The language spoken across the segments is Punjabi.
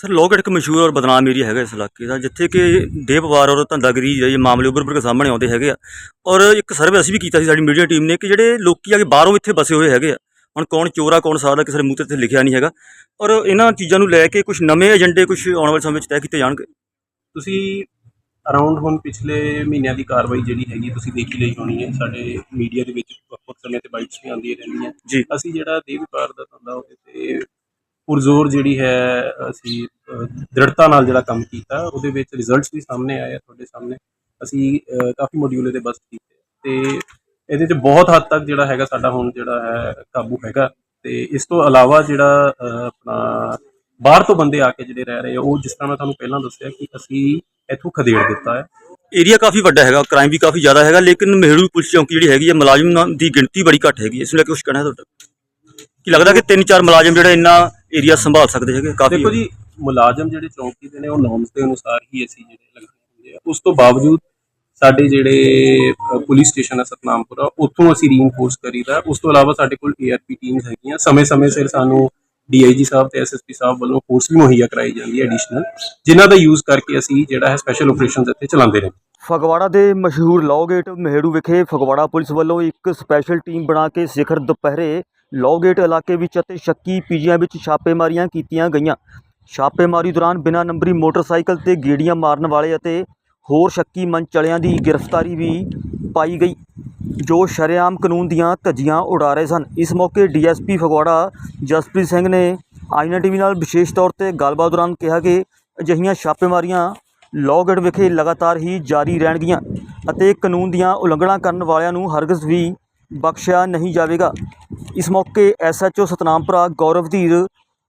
ਸਰ ਲੋਹਗੜ੍ਹ ਇੱਕ ਮਸ਼ਹੂਰ ਔਰ ਬਦਨਾਮ ਏਰੀਆ ਹੈਗਾ ਇਸ ਇਲਾਕੇ ਦਾ ਜਿੱਥੇ ਕਿ ਦੇਹ ਵਪਾਰ ਔਰ ਧੰਦਾਗਰੀ ਦੇ ਮਾਮਲੇ ਉੱਭਰ ਉੱਭਰ ਕੇ ਸਾਹਮਣੇ ਆਉਂਦੇ ਹੈਗੇ ਆ। ਔਰ ਇੱਕ ਸਰਵੇ ਅਸੀਂ ਵੀ ਕੀਤਾ ਸੀ ਸਾਡੀ ਮੀਡੀਆ ਟੀਮ ਨੇ ਕਿ ਜਿਹੜੇ ਲੋਕੀ ਆ ਕੇ ਬਾਹਰੋਂ ਇੱਥੇ ਬਸੇ ਹੋਏ ਹੈਗੇ ਆ ਹੁਣ ਕੌਣ ਚੋਰ ਕੌਣ ਸਾਦਾ ਕਿਸੇ ਦੇ ਮੂੰਹ ਤੇ ਇੱਥੇ ਲਿਖਿਆ ਨਹੀਂ ਹੈਗਾ। ਔਰ ਇਹਨਾਂ ਚੀਜ਼ਾਂ ਨੂੰ ਲੈ ਕੇ ਕੁਝ ਨਵੇਂ ਏਜੰਡੇ ਕੁਝ ਆਉਣ ਵਾਲੇ ਸਮੇਂ ਵਿੱਚ ਤੈਅ ਕੀਤੇ ਜਾਣਗੇ। ਤੁਸੀਂ ਅਰਾਊਂਡ ਹੁਣ ਪਿਛਲੇ ਮਹੀਨਿਆਂ ਦੀ ਕਾਰਵਾਈ ਜਿਹੜੀ ਹੈਗੀ ਤੁਸੀਂ ਦੇਖੀ ਲਈ ਹੋਣੀ ਹੈ ਸਾਡੇ ਮੀਡੀਆ ਦੇ ਵਿੱਚ ਵੱਖ-ਵੱਖ ਸਮੇਂ ਤੇ ਬਾਈਟਸ ਵੀ ਆਉਂਦੀਆਂ ਰਹਿੰਦੀਆਂ। ਅਸੀਂ ਜਿਹੜਾ ਦੇਹ ਵਪਾਰ ਦਾ ਧੰਦਾ ਉਹਦੇ ਤੇ ਪੁਰਜ਼ੋਰ ਜਿਹੜੀ ਹੈ, ਅਸੀਂ ਦ੍ਰਿੜਤਾ ਨਾਲ ਜਿਹੜਾ ਕੰਮ ਕੀਤਾ, ਉਹਦੇ ਵਿੱਚ ਰਿਜ਼ਲਟਸ ਵੀ ਸਾਹਮਣੇ ਆਏ ਆ ਤੁਹਾਡੇ ਸਾਹਮਣੇ। ਅਸੀਂ ਕਾਫੀ ਮੋਡਿਊਲੇ ਦੇ ਬਸ ਕੀਤੇ। ਤੇ ਇਹਦੇ ਤੇ ਬਹੁਤ ਹੱਦ ਤੱਕ ਜਿਹੜਾ ਹੈਗਾ, ਸਾਡਾ ਹੁਣ ਜਿਹੜਾ ਹੈ, ਕਾਬੂ ਹੈਗਾ। ਤੇ ਇਸ ਤੋਂ ਇਲਾਵਾ ਜਿਹੜਾ ਆਪਣਾ ਬਾਹਰ ਤੋਂ ਬੰਦੇ ਆ ਕੇ ਜਿਹੜੇ ਰਹਿ ਰਹੇ ਆ, ਉਹ ਜਿਸ ਤਰ੍ਹਾਂ ਮੈਂ ਤੁਹਾਨੂੰ ਪਹਿਲਾਂ ਦੱਸਿਆ ਕਿ ਅਸੀਂ ਇੱਥੋਂ ਖਦੇੜ ਦਿੱਤਾ ਹੈ। ਏਰੀਆ ਕਾਫੀ ਵੱਡਾ ਹੈਗਾ ਕ੍ਰਾਈਮ ਵੀ ਕਾਫੀ ਜ਼ਿਆਦਾ ਹੈਗਾ, ਲੇਕਿਨ ਮਹਿਰੂ ਪੁਲਿਸ ਚੌਂਕੀ ਜਿਹੜੀ ਹੈਗੀ ਹੈ ਮੁਲਾਜ਼ਮਾਂ ਦੀ ਗਿਣਤੀ ਬੜੀ ਘੱਟ ਹੈਗੀ ਇਸ ਨੂੰ ਲੈ ਕੇ ਕੁਝ ਕਹਿਣਾ ਤੁਹਾਡਾ? ਕੀ ਲੱਗਦਾ ਕਿ ਤਿੰਨ ਚਾਰ ਮੁਲਾਜ਼ਮ ਜਿਹੜਾ ਇੰਨਾ ਏਰੀਆ ਸੰਭਾਲ ਸਕਦੇ ਹੈਗੇ ਕਾਫੀ ਦੇਖੋ ਜੀ ਮੁਲਾਜ਼ਮ ਜਿਹੜੇ ਚੌਂਕੀ ਦੇ ਨੇ ਉਹ ਨੋਰਮਸ ਦੇ ਅਨੁਸਾਰ ਹੀ ਅਸੀਂ ਜਿਹੜੇ ਲਗਾਏ ਹੁੰਦੇ ਆ। ਉਸ ਤੋਂ ਬਾਵਜੂਦ ਸਾਡੇ ਜਿਹੜੇ ਪੁਲਿਸ ਸਟੇਸ਼ਨ ਹੈ ਸਤਨਾਮਪੁਰਾ ਉੱਥੋਂ ਅਸੀਂ ਰੀਇਨਫੋਰਸ ਕਰੀਦਾ। ਉਸ ਤੋਂ ਇਲਾਵਾ ਸਾਡੇ ਕੋਲ ਏਆਰਪੀ ਟੀਮਸ ਹੈਗੀਆਂ। ਸਮੇਂ-ਸਮੇਂ ਸਿਰ ਸਾਨੂੰ ਡੀਆਈਜੀ ਸਾਹਿਬ ਤੇ ਐਸਐਸਪੀ ਸਾਹਿਬ ਵੱਲੋਂ ਫੋਰਸ ਵੀ ਮੁਹੱਈਆ ਕਰਾਈ ਜਾਂਦੀ ਹੈ ਐਡੀਸ਼ਨਲ ਜਿਨ੍ਹਾਂ ਦਾ ਯੂਜ਼ ਕਰਕੇ ਅਸੀਂ ਜਿਹੜਾ ਹੈ ਸਪੈਸ਼ਲ ਆਪਰੇਸ਼ਨਸ ਇੱਥੇ ਚਲਾਉਂਦੇ ਰਹੇ। ਫਗਵਾੜਾ ਦੇ ਮਸ਼ਹੂਰ ਲੌਗੇਟ ਮਹਿੜੂ ਵਿਖੇ ਫਗਵਾੜਾ ਪੁਲਿਸ ਵੱਲੋਂ ਇੱਕ ਸਪੈਸ਼ਲ ਟੀਮ ਬਣਾ ਕੇ ਸਿਖਰ ਦੁਪਹਿਰੇ ਲੌਗੇਟ ਇਲਾਕੇ ਵਿੱਚ ਅਤੇ ਸ਼ੱਕੀ ਪੀਜੀਆਂ ਵਿੱਚ ਛਾਪੇਮਾਰੀਆਂ ਕੀਤੀਆਂ ਗਈਆਂ। ਛਾਪੇਮਾਰੀ ਦੌਰਾਨ ਬਿਨਾਂ ਨੰਬਰੀ ਮੋਟਰਸਾਈਕਲ ਤੇ ਗੇੜੀਆਂ ਮਾਰਨ ਵਾਲੇ ਅਤੇ ਹੋਰ ਸ਼ੱਕੀ ਮਨਚਲਿਆਂ ਦੀ ਗ੍ਰਿਫਤਾਰੀ ਵੀ ਪਾਈ ਗਈ। ਜੋ ਸ਼ਰੇਆਮ ਕਾਨੂੰਨ ਦੀਆਂ ਧੱਜੀਆਂ ਉਡਾ ਰਹੇ ਸਨ। ਇਸ ਮੌਕੇ ਡੀਐਸਪੀ ਫਗਵਾੜਾ ਜਸਪ੍ਰੀਤ ਸਿੰਘ ਨੇ ਆਈਨਾ ਟੀਵੀ ਨਾਲ ਵਿਸ਼ੇਸ਼ ਤੌਰ ਤੇ ਗੱਲਬਾਤ ਦੌਰਾਨ ਕਿਹਾ ਕਿ ਅਜਿਹੀਆਂ ਛਾਪੇਮਾਰੀਆਂ ਲੌਗੜ ਵਿਖੇ ਲਗਾਤਾਰ ਹੀ ਜਾਰੀ ਰਹਿਣਗੀਆਂ ਅਤੇ ਕਾਨੂੰਨ ਦੀਆਂ ਉਲੰਘਣਾ ਕਰਨ ਵਾਲਿਆਂ ਨੂੰ ਹਰਗਜ਼ ਵੀ ਬਖਸ਼ਿਆ ਨਹੀਂ ਜਾਵੇਗਾ। ਇਸ ਮੌਕੇ SHO Satnampura Gaurav Dhir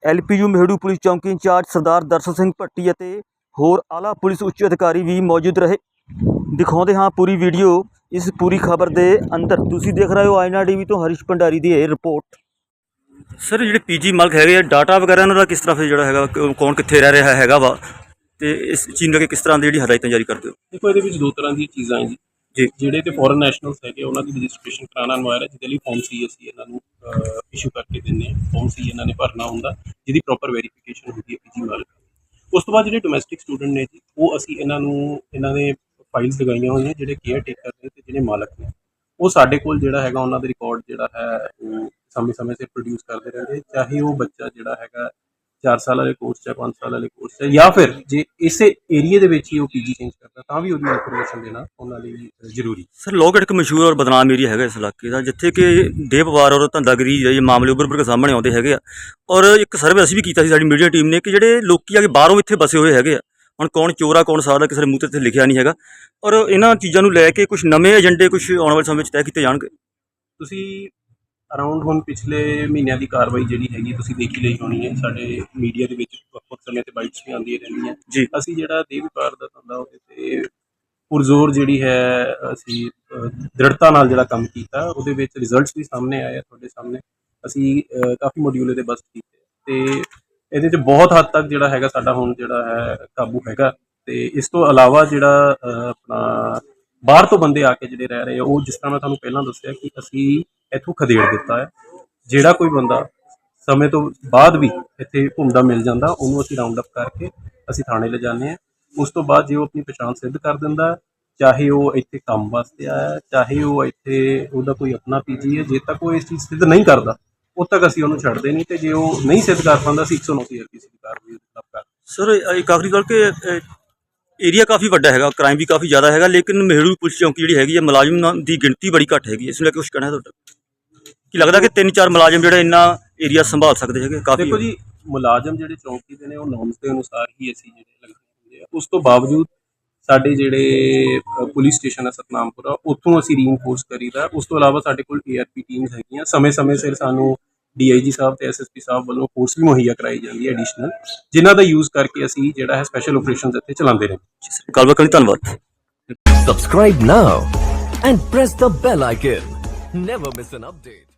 LPU Mehru police ਚੌਂਕੀ ਇੰਚਾਰਜ ਸਰਦਾਰ ਦਰਸ਼ਨ ਸਿੰਘ ਭੱਟੀ ਅਤੇ ਹੋਰ ਆਲਾ ਪੁਲਿਸ ਉੱਚ ਅਧਿਕਾਰੀ ਵੀ ਮੌਜੂਦ ਰਹੇ। ਦਿਖਾਉਂਦੇ ਹਾਂ ਪੂਰੀ ਵੀਡੀਓ। ਇਸ ਪੂਰੀ ਖਬਰ ਦੇ ਅੰਦਰ ਤੁਸੀਂ ਦੇਖ ਰਹੇ ਹੋ ਆਇਨਾ ਟੀਵੀ ਤੋਂ ਹਰੀਸ਼ ਭੰਡਾਰੀ ਦੀ ਇਹ ਰਿਪੋਰਟ। ਸਰ ਜਿਹੜੇ ਪੀਜੀ ਮਾਲਕ ਹੈਗੇ ਆ ਡਾਟਾ ਵਗੈਰਾ ਇਹਨਾਂ ਦਾ ਕਿਸ ਤਰ੍ਹਾਂ ਫਿਰ ਜਿਹੜਾ ਹੈਗਾ ਕੌਣ ਕਿੱਥੇ ਰਹਿ ਰਿਹਾ ਹੈਗਾ ਵਾ? ਤੇ ਇਸ ਚੀਜ਼ ਨੂੰ ਲੈ ਕੇ ਕਿਸ ਤਰ੍ਹਾਂ ਦੀ ਜਿਹੜੀ ਹਦਾਇਤਾਂ ਜਾਰੀ ਕਰਦੇ ਹੋ? ਦੇਖੋ ਇਹਦੇ ਵਿੱਚ ਦੋ ਤਰ੍ਹਾਂ ਦੀਆਂ ਚੀਜ਼ਾਂ ਹੈ ਜੀ। ਜੀ। ਜਿਹੜੇ ਤੇ ਫੋਰਨ ਨੈਸ਼ਨਲਸ ਹੈਗੇ, ਉਹਨਾਂ ਦੀ ਰਜਿਸਟ੍ਰੇਸ਼ਨ ਕਰਾਉਣਾ ਅਨਵਾਇਰ ਹੈ, ਜਿਹਦੇ ਲਈ ਫਾਰਮ ਸੀ ਅਸੀਂ ਇਹਨਾਂ ਨੂੰ ਇਸ਼ੂ ਕਰਕੇ ਦਿੰਦੇ ਹਾਂ। ਫਾਰਮ ਸੀ ਇਹਨਾਂ ਨੇ ਭਰਨਾ ਹੁੰਦਾ, ਜਿਹਦੀ ਪ੍ਰੋਪਰ ਵੈਰੀਫਿਕੇਸ਼ਨ ਹੁੰਦੀ ਹੈ ਪੀਜੀ ਮਾਲਕ ਉਸ ਤੋਂ ਬਾਅਦ ਜਿਹੜੇ ਡੋਮੈਸਟਿਕ ਸਟੂਡੈਂਟ ਨੇ ਜੀ, ਉਹ ਅਸੀਂ ਇਹਨਾਂ ਨੂੰ, ਇਹਨਾਂ ਦੇ ਫਾਈਲਸ ਲਗਾਈਆਂ ਹੋਈਆਂ, ਜਿਹੜੇ ਕੇਅਰ ਟੇਕਰ ਨੇ ਤੇ ਜਿਹੜੇ ਮਾਲਕ ਨੇ। ਉਹ ਸਾਡੇ ਕੋਲ ਜਿਹੜਾ ਹੈਗਾ, ਉਹਨਾਂ ਦਾ ਰਿਕਾਰਡ ਜਿਹੜਾ ਹੈ, ਉਹ ਸਮੇਂ-ਸਮੇਂ ਸਿਰ ਪ੍ਰੋਡਿਊਸ ਕਰਦੇ ਰਹਿੰਦੇ। ਚਾਹੇ ਉਹ ਬੱਚਾ ਜਿਹੜਾ ਹੈਗਾ 4 ਸਾਲ ਵਾਲੇ ਕੋਰਸ ਚ 5 ਸਾਲ ਵਾਲੇ ਕੋਰਸ ਚ ਜਾਂ ਫਿਰ ਜੇ ਇਸੇ ਏਰੀਆ ਦੇ ਵਿੱਚ ਹੀ ਉਹ ਪੀਜੀ ਚੇਂਜ ਕਰਦਾ ਤਾਂ ਵੀ ਉਹਦੀ ਇਨਫੋਰਮੇਸ਼ਨ ਦੇਣਾ ਉਹਨਾਂ ਲਈ ਜ਼ਰੂਰੀ। ਸਰ ਲੋਹਗੜ੍ਹ ਇੱਕ ਮਸ਼ਹੂਰ ਔਰ ਬਦਨਾਮ ਏਰੀਆ ਹੈਗਾ ਇਸ ਇਲਾਕੇ ਦਾ ਜਿੱਥੇ ਕਿ ਦੇਹ ਵਪਾਰ ਔਰ ਧੰਦਾਗਰੀ ਦੇ ਮਾਮਲੇ ਉੱਭਰ ਕੇ ਸਾਹਮਣੇ ਆਉਂਦੇ ਹੈਗੇ ਆ। ਔਰ ਇੱਕ ਸਰਵੇ ਅਸੀਂ ਵੀ ਕੀਤਾ ਸੀ ਸਾਡੀ ਮੀਡੀਆ ਟੀਮ ਨੇ ਕਿ ਜਿਹੜੇ ਲੋਕੀ ਆ ਕੇ ਬਾਹਰੋਂ ਇੱਥੇ ਬਸੇ ਹੋਏ ਹੈਗੇ ਆ। ਹੁਣ ਕੌਣ ਚੋਰ ਕੌਣ ਸਾਦਾ ਕਿਸੇ ਦੇ ਮੂੰਹ ਤੇ ਇੱਥੇ ਲਿਖਿਆ ਨਹੀਂ ਹੈਗਾ। ਔਰ ਇਹਨਾਂ ਚੀਜ਼ਾਂ ਨੂੰ ਲੈ ਕੇ ਕੁਝ ਨਵੇਂ ਏਜੰਡੇ ਕੁਝ ਆਉਣ ਵਾਲੇ ਸਮੇਂ ਵਿੱਚ ਤੈਅ ਕੀਤੇ ਜਾਣਗੇ। ਤੁਸੀਂ ਅਰਾਊਂਡ ਹੁਣ ਪਿਛਲੇ ਮਹੀਨਿਆਂ ਦੀ ਕਾਰਵਾਈ ਜਿਹੜੀ ਹੈਗੀ ਤੁਸੀਂ ਦੇਖੀ ਲਈ ਹੋਣੀ ਹੈ ਸਾਡੇ ਮੀਡੀਆ ਦੇ ਵਿੱਚ ਵੱਖ-ਵੱਖ ਸਮੇਂ ਤੇ ਬਾਈਟਸ ਵੀ ਆਉਂਦੀਆਂ ਰਹਿੰਦੀਆਂ ਜੀ। ਅਸੀਂ ਜਿਹੜਾ ਦੇਹ ਵਪਾਰ ਦਾ ਧੰਦਾ ਉਹਦੇ ਤੇ ਪੁਰਜ਼ੋਰ ਜਿਹੜੀ ਹੈ ਅਸੀਂ ਦ੍ਰਿੜਤਾ ਨਾਲ ਜਿਹੜਾ ਕੰਮ ਕੀਤਾ ਉਹਦੇ ਵਿੱਚ ਰਿਜ਼ਲਟਸ ਵੀ ਸਾਹਮਣੇ ਆਏ ਆ ਤੁਹਾਡੇ ਸਾਹਮਣੇ। ਅਸੀਂ ਕਾਫੀ ਮੋਡਿਊਲ ਦੇ ਬਸਟ ਕੀਤੇ ਤੇ ਇਹਦੇ ਤੇ ਬਹੁਤ ਹੱਦ ਤੱਕ ਜਿਹੜਾ ਹੈਗਾ ਸਾਡਾ ਹੁਣ ਜਿਹੜਾ ਹੈ ਕਾਬੂ ਹੈਗਾ। ਤੇ ਇਸ ਤੋਂ ਇਲਾਵਾ ਜਿਹੜਾ ਆਪਣਾ ਬਾਹਰ ਤੋਂ ਬੰਦੇ ਆ ਕੇ ਜਿਹੜੇ ਰਹਿ ਰਹੇ ਆ, ਉਹ ਜਿਸ ਤਰ੍ਹਾਂ ਮੈਂ ਤੁਹਾਨੂੰ ਪਹਿਲਾਂ ਦੱਸਿਆ ਕਿ ਅਸੀਂ ਇੱਥੋਂ ਖਦੇੜ ਦਿੱਤਾ ਹੈ। ਜਿਹੜਾ ਕੋਈ ਬੰਦਾ ਸਮੇਂ ਤੋਂ ਬਾਅਦ ਵੀ ਇੱਥੇ ਘੁੰਮਦਾ ਮਿਲ ਜਾਂਦਾ, ਉਹਨੂੰ ਅਸੀਂ ਰਾਉਂਡ ਅਪ ਕਰਕੇ ਅਸੀਂ ਥਾਣੇ ਲੈ ਜਾਂਦੇ ਹਾਂ। ਉਸ ਤੋਂ ਬਾਅਦ ਜੇ ਉਹ ਆਪਣੀ ਪਛਾਣ ਸਿੱਧ ਕਰ ਦਿੰਦਾ ਚਾਹੇ ਉਹ ਇੱਥੇ ਕੰਮ ਵਾਸਤੇ ਆਇਆ ਚਾਹੇ ਉਹ ਇੱਥੇ ਉਹਦਾ ਕੋਈ ਆਪਣਾ ਪੀਜੀ ਹੈ, ਜੇ ਤੱਕ ਉਹ ਇਸ ਚੀਜ਼ ਸਿੱਧ ਨਹੀਂ ਕਰਦਾ ਉਦ ਤੱਕ ਅਸੀਂ ਉਹਨੂੰ ਛੱਡਦੇ ਨਹੀਂ ਤੇ ਜੇ ਉਹ ਨਹੀਂ ਸਿੱਧ ਕਰ ਪਾਉਂਦਾ, ਅਸੀਂ 109 ਸੀਆਰਪੀਸੀ ਦੀ ਕਾਰਵਾਈ ਉਹਦੇ ਖਿਲਾਫ ਕਰਦੇ ਸਰ ਇੱਕ ਆਖਰੀ ਗੱਲ ਕਿ ਏਰੀਆ ਕਾਫੀ ਵੱਡਾ ਹੈਗਾ ਕ੍ਰਾਈਮ ਵੀ ਕਾਫੀ ਜ਼ਿਆਦਾ ਹੈਗਾ ਲੇਕਿਨ ਮਹਿਰੂ ਪੁਲਿਸ ਚੌਂਕੀ ਜਿਹੜੀ ਹੈਗੀ ਹੈ ਮੁਲਾਜ਼ਮਾਂ ਦੀ ਗਿਣਤੀ ਬੜੀ ਘੱਟ ਹੈਗੀ ਇਸ ਨੂੰ ਲੈ ਕੇ ਕੁਝ ਕਹਿਣਾ ਤੁਹਾਡਾ? ਕੀ ਲੱਗਦਾ ਕਿ ਤਿੰਨ ਚਾਰ ਮੁਲਾਜ਼ਮ ਜਿਹੜੇ ਇੰਨਾ ਏਰੀਆ ਸੰਭਾਲ ਸਕਦੇ ਹੈਗੇ ਕਾਫੀ ਦੇਖੋ ਜੀ ਮੁਲਾਜ਼ਮ ਜਿਹੜੇ ਚੌਂਕੀ ਦੇ ਨੇ ਉਹ ਨੋਰਮਸ ਦੇ ਅਨੁਸਾਰ ਹੀ ਅਸੀਂ ਜਿਹੜੇ ਲਗਾਏ ਹੁੰਦੇ ਆ। ਉਸ ਤੋਂ ਬਾਵਜੂਦ ਸਾਡੇ ਜਿਹੜੇ ਅ, ਪੁਲਿਸ ਸਟੇਸ਼ਨ ਹੈ ਸਤਨਾਮਪੁਰਾ ਉੱਥੋਂ ਅਸੀਂ ਰੀਇਨਫੋਰਸ ਕਰੀਦਾ। ਉਸ ਤੋਂ ਇਲਾਵਾ ਸਾਡੇ ਕੋਲ ਏਆਰਪੀ ਟੀਮਸ ਹੈਗੀਆਂ। ਸਮੇਂ-ਸਮੇਂ ਸਿਰ ਸਾਨੂੰ ਡੀਆਈਜੀ ਸਾਹਿਬ ਤੇ ਐਸਐਸਪੀ ਸਾਹਿਬ ਵੱਲੋਂ ਫੋਰਸ ਵੀ ਮੁਹੱਈਆ ਕਰਾਈ ਜਾਂਦੀ ਹੈ ਐਡੀਸ਼ਨਲ ਜਿਨ੍ਹਾਂ ਦਾ ਯੂਜ਼ ਕਰਕੇ ਅਸੀਂ ਜਿਹੜਾ ਹੈ ਸਪੈਸ਼ਲ ਆਪਰੇਸ਼ਨਸ ਇੱਥੇ ਚਲਾਉਂਦੇ ਰਹੇ ਗੱਲਬਾਤ ਕਰਨ ਧੰਨਵਾਦ Subscribe now and press the bell icon. Never miss an update.